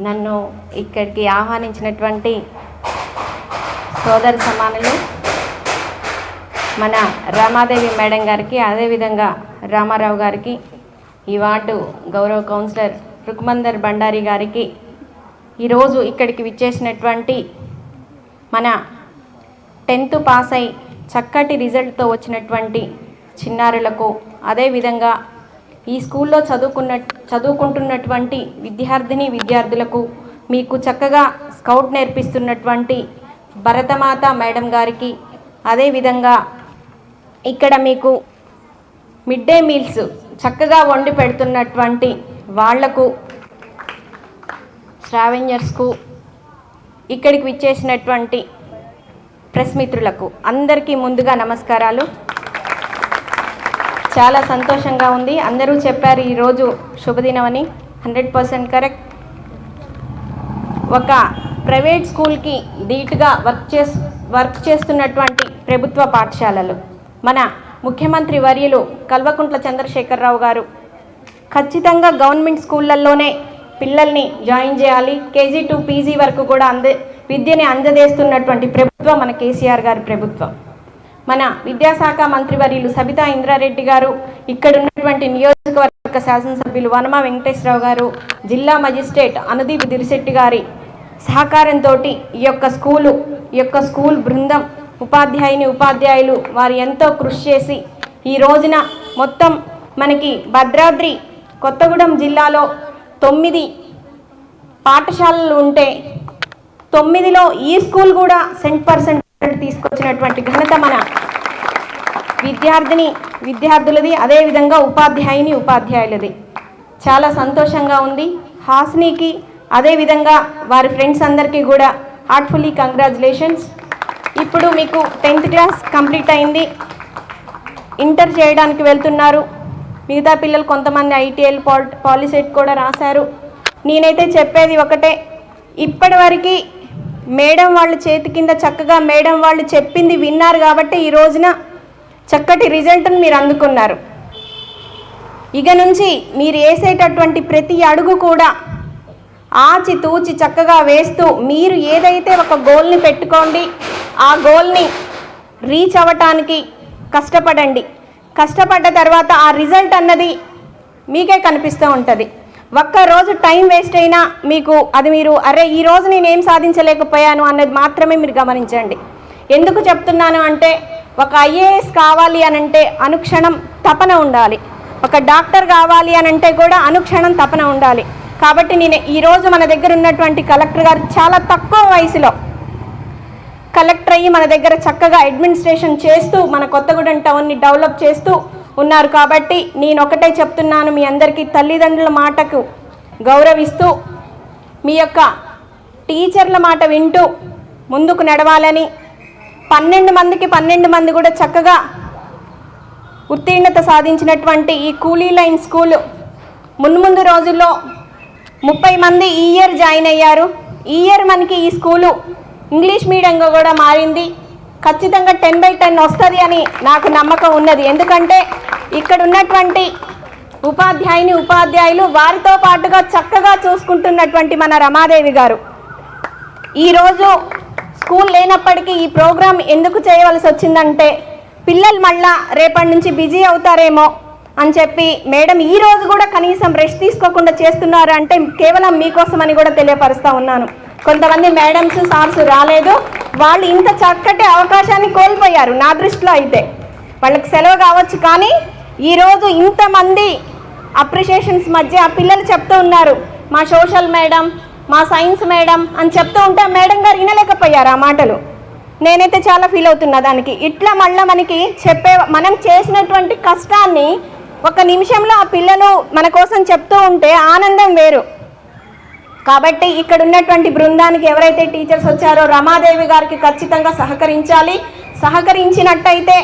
నన్ను ఇక్కడికి ఆహ్వానించినటువంటి సోదర సమానులు మన రామాదేవి మేడం గారికి అదేవిధంగా రామారావు గారికి ఈ వార్డు గౌరవ కౌన్సిలర్ రుక్మందర్ బండారి గారికి ఈరోజు ఇక్కడికి విచ్చేసినటువంటి మన టెన్త్ పాస్ అయి చక్కటి రిజల్ట్తో వచ్చినటువంటి చిన్నారులకు అదేవిధంగా ఈ స్కూల్లో చదువుకున్న చదువుకుంటున్నటువంటి విద్యార్థిని విద్యార్థులకు మీకు చక్కగా స్కౌట్ నేర్పిస్తున్నటువంటి భరతమాత మేడం గారికి అదేవిధంగా ఇక్కడ మీకు మిడ్ డే మీల్స్ చక్కగా వండి పెడుతున్నటువంటి వాళ్ళకు స్ట్రావెంజర్స్కు ఇక్కడికి విచ్చేసినటువంటి ప్రెస్ మిత్రులకు అందరికీ ముందుగా నమస్కారాలు. చాలా సంతోషంగా ఉంది. అందరూ చెప్పారు ఈరోజు శుభదినమని. Hundred percent correct. ఒక ప్రైవేట్ స్కూల్కి ధీటుగా వర్క్ చేస్ వర్క్ చేస్తున్నటువంటి ప్రభుత్వ పాఠశాలలు. మన ముఖ్యమంత్రి వర్యులు కల్వకుంట్ల చంద్రశేఖరరావు గారు ఖచ్చితంగా గవర్నమెంట్ స్కూళ్ళల్లోనే పిల్లల్ని జాయిన్ చేయాలి. కేజీ టు పీజీ వరకు కూడా అందే విద్యని అందజేస్తున్నటువంటి ప్రభుత్వం మన కేసీఆర్ గారి ప్రభుత్వం. మన విద్యాశాఖ మంత్రివర్యులు సబితా ఇంద్రారెడ్డి గారు ఇక్కడ ఉన్నటువంటి నియోజకవర్గ శాసనసభ్యులు వనమ వెంకటేశ్వరరావు గారు జిల్లా మజిస్ట్రేట్ అనుదీప్ దిరిశెట్టి గారి సహకారంతో ఈ యొక్క స్కూలు ఈ యొక్క స్కూల్ బృందం ఉపాధ్యాయుని ఉపాధ్యాయులు వారు ఎంతో కృషి చేసి ఈ రోజున మొత్తం మనకి భద్రాద్రి కొత్తగూడెం జిల్లాలో తొమ్మిది పాఠశాలలు ఉంటే తొమ్మిదిలో ఈ స్కూల్ కూడా సెంట్ పర్సెంట్ తీసుకొచ్చినటువంటి ఘనత మన విద్యార్థిని విద్యార్థులది అదేవిధంగా ఉపాధ్యాయుని ఉపాధ్యాయులది. చాలా సంతోషంగా ఉంది. హాస్నీకి అదేవిధంగా వారి ఫ్రెండ్స్ అందరికీ కూడా హార్ట్ఫుల్లీ కంగ్రాచులేషన్స్. ఇప్పుడు మీకు టెన్త్ క్లాస్ కంప్లీట్ అయింది. ఇంటర్ చేయడానికి వెళ్తున్నారు. మిగతా పిల్లలు కొంతమంది ఐటీఎల్ పాల్ పాలిసెట్ కూడా రాశారు. నేనైతే చెప్పేది ఒకటే. ఇప్పటివరకు మేడం వాళ్ళు చేతి కింద చక్కగా మేడం వాళ్ళు చెప్పింది విన్నారు కాబట్టి ఈ రోజున చక్కటి రిజల్ట్ని మీరు అందుకున్నారు. ఇక నుంచి మీరు వేసేటటువంటి ప్రతి అడుగు కూడా ఆచి తూచి చక్కగా వేస్తూ మీరు ఏదైతే ఒక గోల్ని పెట్టుకోండి ఆ గోల్ని రీచ్ అవ్వటానికి కష్టపడండి. కష్టపడ్డ తర్వాత ఆ రిజల్ట్ అన్నది మీకే కనిపిస్తూ ఉంటుంది. ఒక్క రోజు టైం వేస్ట్ అయినా మీకు అది మీరు అరే ఈ రోజు నేను ఏం సాధించలేకపోయాను అన్నది మాత్రమే మీరు గమనించండి. ఎందుకు చెప్తున్నాను అంటే ఒక ఐఏఎస్ కావాలి అని అంటే అనుక్షణం తపన ఉండాలి. ఒక డాక్టర్ కావాలి అని అంటే కూడా అనుక్షణం తపన ఉండాలి. కాబట్టి నేను ఈరోజు మన దగ్గర ఉన్నటువంటి కలెక్టర్ గారు చాలా తక్కువ వయసులో కలెక్టర్ అయ్యి మన దగ్గర చక్కగా అడ్మినిస్ట్రేషన్ చేస్తూ మన కొత్తగూడెం టౌన్ని డెవలప్ చేస్తూ ఉన్నారు కాబట్టి నేను ఒకటే చెప్తున్నాను మీ అందరికీ తల్లిదండ్రుల మాటకు గౌరవిస్తూ మీ యొక్క టీచర్ల మాట వింటూ ముందుకు నడవాలని పన్నెండు మందికి పన్నెండు మంది కూడా చక్కగా ఉత్తీర్ణత సాధించినటువంటి ఈ కూలీ లైన్ స్కూలు మున్ముందు రోజుల్లో ముప్పై మంది ఈ ఇయర్ జాయిన్ అయ్యారు. ఈ ఇయర్ మనకి ఈ స్కూలు ఇంగ్లీష్ మీడియంగా కూడా మారింది. ఖచ్చితంగా టెన్ బై టెన్ వస్తుంది అని నాకు నమ్మకం ఉన్నది. ఎందుకంటే ఇక్కడ ఉన్నటువంటి ఉపాధ్యాయుని ఉపాధ్యాయులు వారితో పాటుగా చక్కగా చూసుకుంటున్నటువంటి మన రమాదేవి గారు. ఈరోజు స్కూల్ లేనప్పటికీ ఈ ప్రోగ్రాం ఎందుకు చేయవలసి వచ్చిందంటే పిల్లలు మళ్ళా రేపటి నుంచి బిజీ అవుతారేమో అని చెప్పి మేడం ఈ రోజు కూడా కనీసం రెస్ట్ తీసుకోకుండా చేస్తున్నారు అంటే కేవలం మీకోసమని కూడా తెలియపరుస్తూ ఉన్నాను. కొంతమంది మేడమ్స్ సార్స్ రాలేదు. వాళ్ళు ఇంత చక్కటి అవకాశాన్ని కోల్పోయారు నా దృష్టిలో అయితే. వాళ్ళకి సెలవు కావచ్చు కానీ ఈరోజు ఇంతమంది అప్రిషియేషన్స్ మధ్య ఆ పిల్లలు చెప్తూ ఉన్నారు మా సోషల్ మేడం మా సైన్స్ మేడం అని చెప్తూ ఉంటే మేడం గారు వినలేకపోయారు ఆ మాటలు. నేనైతే చాలా ఫీల్ అవుతున్నా దానికి. ఇట్లా మళ్ళీ మనకి చెప్పే మనం చేసినటువంటి కష్టాన్ని ఒక నిమిషంలో ఆ పిల్లలు మన కోసం చెప్తూ ఉంటే ఆనందం వేరు. కాబట్టి ఇక్కడ ఉన్నటువంటి బృందానికి ఎవరైతే టీచర్స్ వచ్చారో రమాదేవి గారికి ఖచ్చితంగా సహకరించాలి. సహకరించినట్టయితే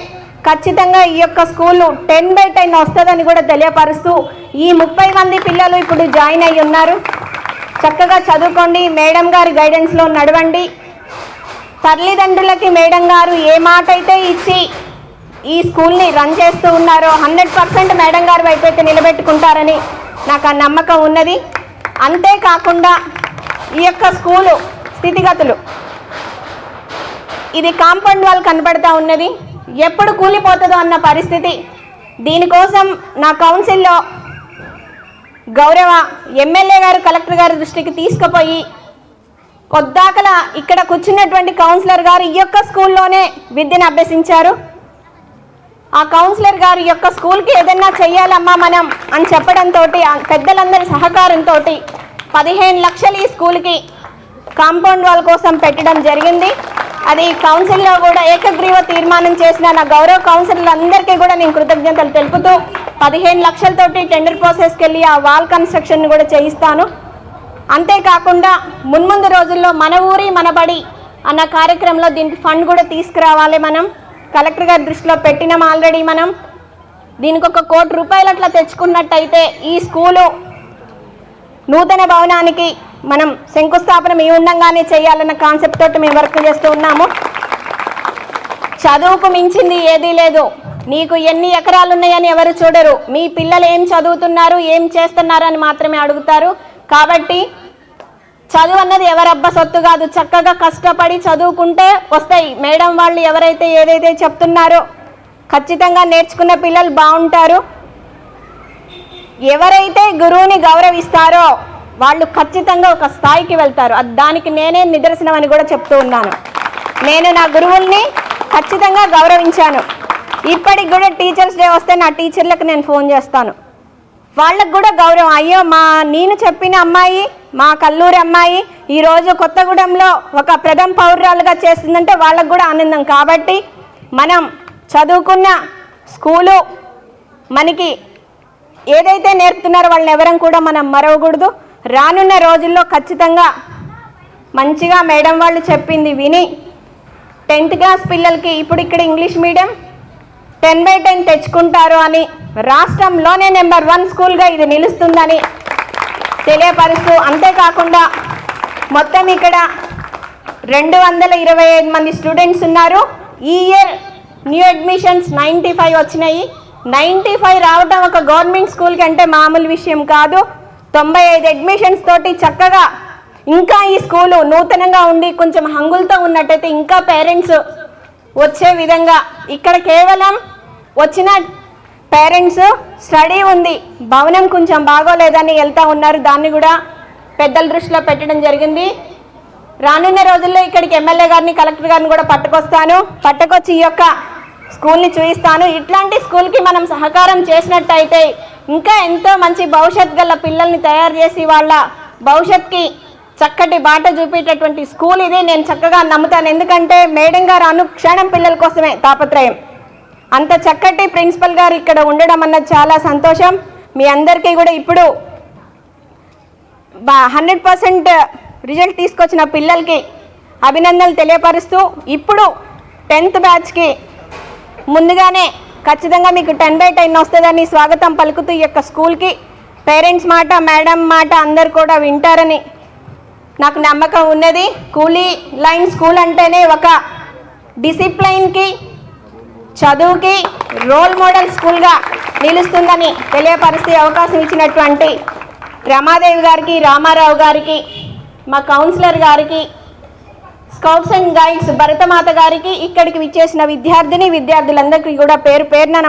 ఖచ్చితంగా ఈ యొక్క స్కూల్ టెన్ బై టెన్ వస్తుందని కూడా తెలియపరుస్తూ ఈ ముప్పై మంది పిల్లలు ఇప్పుడు జాయిన్ అయి ఉన్నారు. చక్కగా చదువుకోండి. మేడం గారి గైడెన్స్లో నడవండి. తల్లిదండ్రులకి మేడం గారు ఏ మాట అయితే ఇచ్చి ఈ స్కూల్ని రన్ చేస్తూ ఉన్నారో హండ్రెడ్ పర్సెంట్ మేడం గారు వైపు అయితే నిలబెట్టుకుంటారని నాకు ఆ నమ్మకం ఉన్నది. అంతేకాకుండా ఈ యొక్క స్కూలు స్థితిగతులు. ఇది కాంపౌండ్ వాల్ కనబడతా ఉన్నది. ఎప్పుడు కూలిపోతుందో అన్న పరిస్థితి. దీనికోసం నా కౌన్సిల్లో గౌరవ ఎమ్మెల్యే గారు కలెక్టర్ గారి దృష్టికి తీసుకుపోయి కొద్దాకల ఇక్కడ కూర్చున్నటువంటి కౌన్సిలర్ గారు ఈ యొక్క స్కూల్లోనే విద్యను అభ్యసించారు. ఆ కౌన్సిలర్ గారి యొక్క స్కూల్కి ఏదైనా చెయ్యాలమ్మా మనం అని చెప్పడంతో పెద్దలందరి సహకారంతో పదిహేను లక్షలు ఈ స్కూల్కి కాంపౌండ్ వాల్ కోసం పెట్టడం జరిగింది. అది కౌన్సిల్లో కూడా ఏకగ్రీవ తీర్మానం చేసిన నా గౌరవ కౌన్సిలర్లందరికీ కూడా నేను కృతజ్ఞతలు తెలుపుతూ పదిహేను లక్షలతోటి టెండర్ ప్రాసెస్కి వెళ్ళి ఆ వాల్ కన్స్ట్రక్షన్ కూడా చేయిస్తాను. అంతేకాకుండా మున్ముందు రోజుల్లో మన ఊరి మనబడి అన్న కార్యక్రమంలో దీనికి ఫండ్ కూడా తీసుకురావాలి మనం. కలెక్టర్ గారి దృష్టిలో పెట్టినాం ఆల్రెడీ మనం. దీనికి ఒక కోటి రూపాయలు అట్లా తెచ్చుకున్నట్టయితే ఈ స్కూలు నూతన భవనానికి మనం శంకుస్థాపన మీ ఉండంగానే చేయాలన్న కాన్సెప్ట్ తోటి మేము వర్క్ చేస్తూ ఉన్నాము. చదువుకు మించింది ఏదీ లేదు. నీకు ఎన్ని ఎకరాలు ఉన్నాయని ఎవరు చూడరు. మీ పిల్లలు ఏం చదువుతున్నారు ఏం చేస్తున్నారు అని మాత్రమే అడుగుతారు. కాబట్టి చదువు అన్నది ఎవరబ్బ సొత్తు కాదు. చక్కగా కష్టపడి చదువుకుంటే వస్తాయి. మేడం వాళ్ళు ఎవరైతే ఏదైతే చెప్తున్నారో ఖచ్చితంగా నేర్చుకున్న పిల్లలు బాగుంటారు. ఎవరైతే గురువుని గౌరవిస్తారో వాళ్ళు ఖచ్చితంగా ఒక స్థాయికి వెళ్తారు. అది దానికి నేనే నిదర్శనం అని కూడా చెప్తూ ఉన్నాను. నేను నా గురువుల్ని ఖచ్చితంగా గౌరవించాను. ఇప్పటికి కూడా టీచర్స్ డే వస్తే నా టీచర్లకు నేను ఫోన్ చేస్తాను. వాళ్ళకు కూడా గౌరవం. అయ్యో మా నేను చెప్పిన అమ్మాయి మా కల్లూరి అమ్మాయి ఈరోజు కొత్తగూడెంలో ఒక ప్రథమ పౌరురాలుగా చేస్తుందంటే వాళ్ళకు కూడా ఆనందం. కాబట్టి మనం చదువుకున్న స్కూలు మనకి ఏదైతే నేర్పుతున్నారో వాళ్ళని ఎవరం కూడా మనం మరవకూడదు. రానున్న రోజుల్లో ఖచ్చితంగా మంచిగా మేడం వాళ్ళు చెప్పింది విని టెన్త్ క్లాస్ పిల్లలకి ఇప్పుడు ఇక్కడ English medium ten by ten తెచ్చుకుంటారు అని రాష్ట్రంలోనే నెంబర్ వన్ స్కూల్గా ఇది నిలుస్తుందని తెలియపరుస్తూ అంతేకాకుండా మొత్తం ఇక్కడ రెండు వందల ఇరవై ఐదు మంది స్టూడెంట్స్ ఉన్నారు. ఈ year new admissions ninety five వచ్చినాయి. నైంటీ ఫైవ్ రావటం ఒక గవర్నమెంట్ స్కూల్కి అంటే మామూలు విషయం కాదు. తొంభై ఐదు అడ్మిషన్స్ తోటి చక్కగా ఇంకా ఈ స్కూలు నూతనంగా ఉండి కొంచెం హంగులతో ఉన్నట్టయితే ఇంకా పేరెంట్స్ వచ్చే విధంగా ఇక్కడ కేవలం వచ్చిన పేరెంట్స్ స్టడీ ఉంది. భవనం కొంచెం బాగోలేదని వెళ్తా ఉన్నారు. దాన్ని కూడా పెద్దల దృష్టిలో పెట్టడం జరిగింది. రానున్న రోజుల్లో ఇక్కడికి ఎమ్మెల్యే గారిని కలెక్టర్ గారిని కూడా పట్టుకొస్తాను. పట్టుకొచ్చి ఈ యొక్క స్కూల్ని చూపిస్తాను ఇట్లాంటి స్కూల్కి మనం సహకారం చేసినట్టయితే ఇంకా ఎంతో మంచి భవిష్యత్ గల పిల్లల్ని తయారు చేసి వాళ్ళ భవిష్యత్కి చక్కటి బాట చూపేటటువంటి స్కూల్ ఇది. నేను చక్కగా నమ్ముతాను. ఎందుకంటే మేడం గారు అనుక్షణం పిల్లల కోసమే తాపత్రయం. అంత చక్కటి ప్రిన్సిపల్ గారు ఇక్కడ ఉండడం అన్నది చాలా సంతోషం. మీ అందరికీ కూడా ఇప్పుడు హండ్రెడ్ పర్సెంట్ రిజల్ట్ తీసుకొచ్చిన పిల్లలకి అభినందనలు తెలియపరుస్తూ ఇప్పుడు టెన్త్ బ్యాచ్కి ముందుగానే ఖచ్చితంగా మీకు టెన్ బై టెన్ వస్తుందని స్వాగతం పలుకుతూ ఈ యొక్క స్కూల్కి. పేరెంట్స్ మాట మేడం మాట అందరు కూడా వింటారని నాకు నమ్మకం ఉన్నది. కూలీ లైన్ స్కూల్ అంటేనే ఒక డిసిప్లైన్కి చదువుకి రోల్ మోడల్ స్కూల్గా నిలుస్తుందని తెలియపరిస్తే అవకాశం ఇచ్చినటువంటి రమాదేవి గారికి రామారావు గారికి మా కౌన్సిలర్ గారికి స్కౌట్స్ అండ్ గైడ్స్ భరతమాత గారికి ఇక్కడికి విచ్చేసిన విద్యార్థిని విద్యార్థులందరికీ కూడా పేరు పేరున